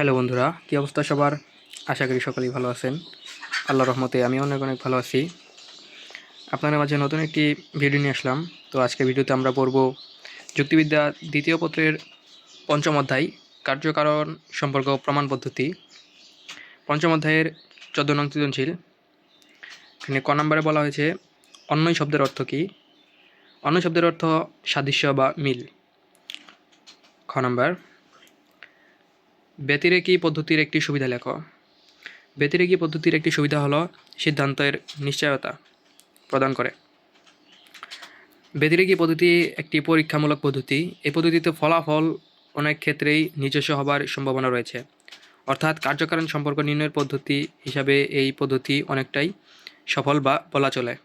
Hello বন্ধুরা, কী অবস্থা সবার? আশা করি সকলেই ভালো আছেন। আল্লাহ রহমতে আমি অনেক অনেক ভালো আছি। আপনাদের মাঝে নতুন একটি ভিডিও নিয়ে আসলাম। তো আজকে ভিডিওতে আমরা পড়ব যুক্তিবিদ্যা দ্বিতীয় পত্রের পঞ্চম অধ্যায়, কার্যকারণ সম্পর্ক প্রমাণ পদ্ধতি। পঞ্চম অধ্যায়ের চোদ্দ নং সৃজনশীল। এখানে ক নম্বরে বলা হয়েছে, অন্যই শব্দের অর্থ কী? অন্য শব্দের অর্থ সাদৃশ্য বা মিল। খ নম্বর ব্যতিরেকী পদ্ধতির একটি সুবিধা লেখ। ব্যতিরেকী পদ্ধতির একটি সুবিধা হলো সিদ্ধান্তের নিশ্চয়তা প্রদান করে। ব্যতিরেকী পদ্ধতি একটি পরীক্ষামূলক পদ্ধতি। এই পদ্ধতিতে ফলাফল অনেক ক্ষেত্রেই নিজস্ব হবার সম্ভাবনা রয়েছে। অর্থাৎ কার্যকারণ সম্পর্ক নির্ণয়ের পদ্ধতি হিসাবে এই পদ্ধতি অনেকটাই সফল বা বলা চলে।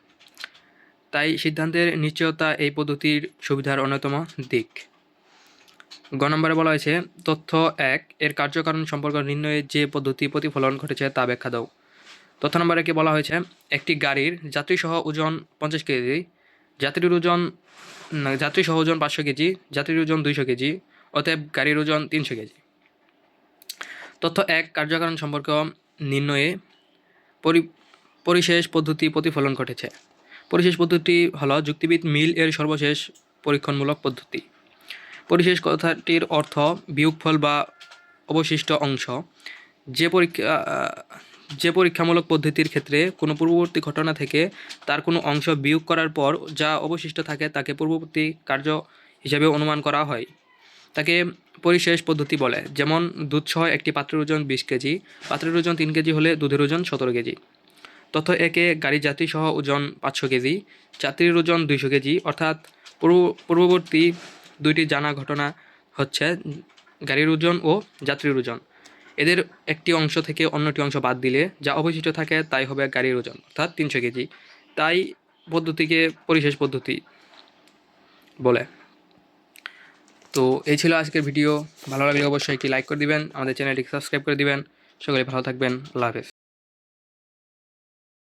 তাই সিদ্ধান্তের নিশ্চয়তা এই পদ্ধতির সুবিধার অন্যতম দিক। গ নম্বরে বলা হয়েছে, তথ্য এক, এর কার্যকারণ সম্পর্ক নির্ণয়ে যে পদ্ধতি প্রতিফলন ঘটেছে তা ব্যাখ্যা দাও। তথ্য নম্বরে কি বলা হয়েছে, একটি গাড়ির যাত্রীসহ ওজন পঞ্চাশ কেজি, যাত্রীর ওজন যাত্রীসহ ওজন পাঁচশো কেজি, যাত্রীর ওজন দুইশো কেজি, অতএব গাড়ির ওজন তিনশো কেজি। তথ্য এক, কার্যকারণ সম্পর্ক নির্ণয়ে পরি, পরিশেষ পদ্ধতি প্রতিফলন ঘটেছে। পরিশেষ পদ্ধতি হলো, যুক্তিবিদ মিল এর সর্বশেষ পরীক্ষণমূলক পদ্ধতি। পরিশেষ কথাটির অর্থ বিয়োগফল বা অবশিষ্ট অংশ। যে পরীক্ষা যে পরীক্ষামূলক পদ্ধতির ক্ষেত্রে কোনো পূর্ববর্তী ঘটনা থেকে তার কোনো অংশ বিয়োগ করার পর যা অবশিষ্ট থাকে তাকে পূর্ববর্তী কার্য হিসেবে অনুমান করা হয়। তাকে পরিশেষ পদ্ধতি বলে, যেমন দুধসহ একটি পাত্রের ওজন বিশ কেজি, পাত্রের ওজন তিন কেজি হলে দুধের ওজন সতেরো কেজি। তথ্য একে গাড়ি যাত্রী সহ ওজন পাঁচশো কেজি, যাত্রীর ওজন দুইশো কেজি, অর্থাৎ পূর্ব, পূর্ববর্তী দুইটি জানা ঘটনা হচ্ছে গাড়ির ওজন ও যাত্রীর ওজন। এদের একটি অংশ থেকে অন্যটি অংশ বাদ দিলে যা অবশিষ্ট থাকে তাই হবে গাড়ির ওজন, অর্থাৎ তিনশো কেজি। তাই পদ্ধতিকে পরিশেষ পদ্ধতি বলে। তো এই ছিল আজকের ভিডিও। ভালো লাগলে অবশ্যই একটি লাইক করে দিবেন, আমাদের চ্যানেলটিকে সাবস্ক্রাইব করে দিবেন। সকলে ভালো থাকবেন। আল্লাহ হাফেজ।